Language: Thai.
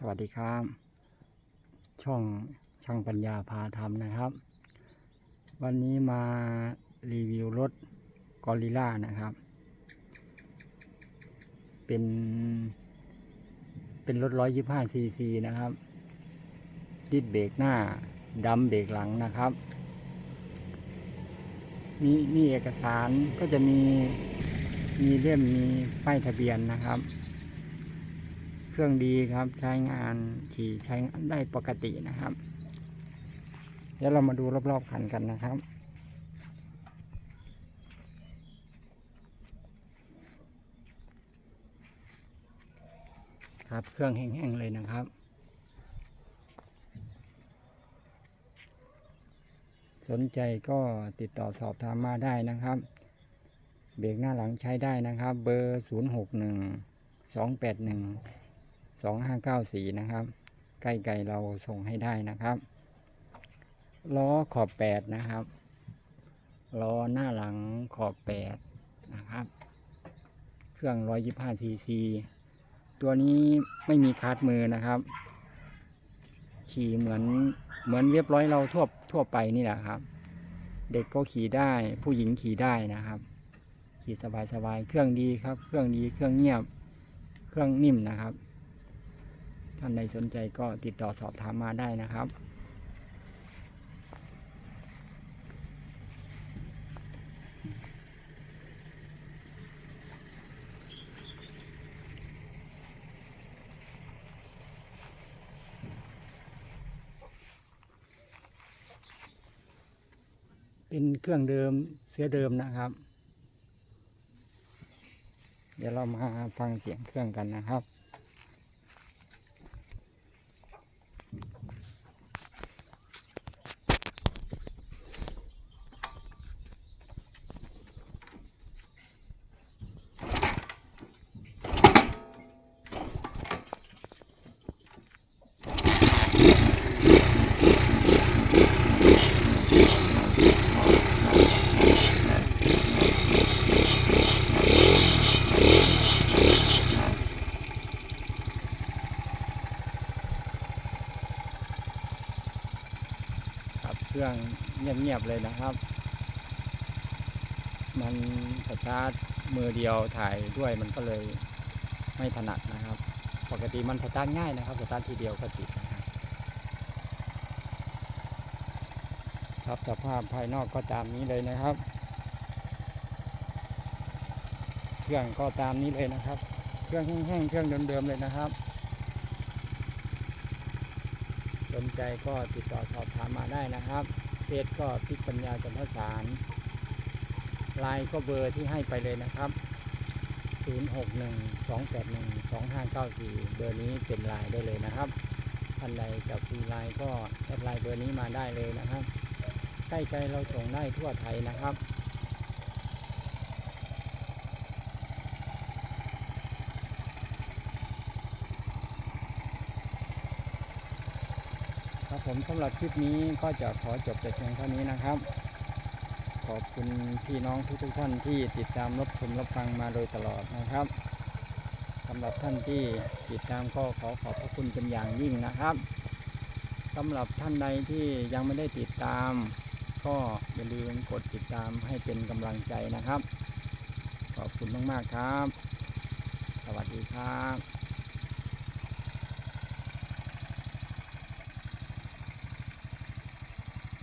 สวัสดีครับ ช่องช่างปัญญาพาทำนะครับ วันนี้มารีวิวรถกอริล่านะครับ เป็นเป็นรถ 125 ซีซีนะครับ ดิดเบรกหน้าดัมเบรกหลังนะครับมีมีเอกสารก็จะมีมีเล่มมีป้ายทะเบียนนะครับ เครื่องดีครับ ใช้งานขี่ใช้งานได้ปกตินะครับ เดี๋ยวเรามาดูรอบๆคันกันนะครับครับเครื่องแห้งๆเลยนะครับ สนใจก็ติดต่อสอบถามมาได้นะครับ เบรกหน้าหลังใช้ได้นะครับ เบอร์ 0 6 2594 นะครับ ใกล้ๆเราส่งให้ได้นะครับ ล้อขอบ 8 นะครับ ล้อหน้าหลังขอบ 8 นะครับ เครื่อง 125 ซีซี ตัวนี้ไม่มีคาร์ดมือนะครับ ขี่เหมือนเหมือนเรียบร้อยเราทั่วทั่วไปนี่แหละครับ เด็กก็ขี่ได้ ผู้หญิงขี่ได้นะครับขี่สบายๆ เครื่องดีครับ เครื่องดี เครื่องเงียบ เครื่องนิ่มนะครับ ท่านใดสนใจก็ติดต่อสอบถามมาได้นะครับ เป็นเครื่องเดิมเสียเดิมนะครับ เดี๋ยวเรามาฟังเสียงเครื่องกันนะครับ รับเครื่องเงียบๆเลยนะครับ มันสตาร์ทมือเดียวถ่ายด้วยมันก็เลยไม่ถนัดนะครับ ปกติมันสตาร์ทง่ายนะครับสตาร์ททีเดียวก็ติดนะครับครับสภาพภายนอกก็ตามนี้เลยนะครับ เครื่องก็ตามนี้เลยนะครับ เครื่องแห้งๆเครื่องเดิมๆเลยนะครับ สนใจก็ติดต่อสอบถามมาได้นะครับเฟซก็พิกปัญญาจันทสารไลน์ก็เบอร์ที่ให้ไปเลยนะครับ 061 281 2594 เบอร์นี้เป็นไลน์ได้เลยนะครับท่านใดจะคุยไลน์ก็แอดไลน์เบอร์นี้มาได้เลยนะครับ ใกล้ใจเราส่งได้ทั่วไทยนะครับ ครับผมสำหรับคลิปนี้ก็จะขอจบแต่เพียงเท่านี้นะครับ ขอบคุณพี่น้องทุกๆท่านที่ติดตามรับชมรับฟังมาโดยตลอดนะครับสำหรับท่านที่ติดตามก็ขอขอบพระคุณเป็นอย่างยิ่งนะครับสำหรับท่านใดที่ยังไม่ได้ติดตาม ก็อย่าลืมกดติดตามให้เป็นกำลังใจนะครับ ขอบคุณมากๆครับ สวัสดีครับ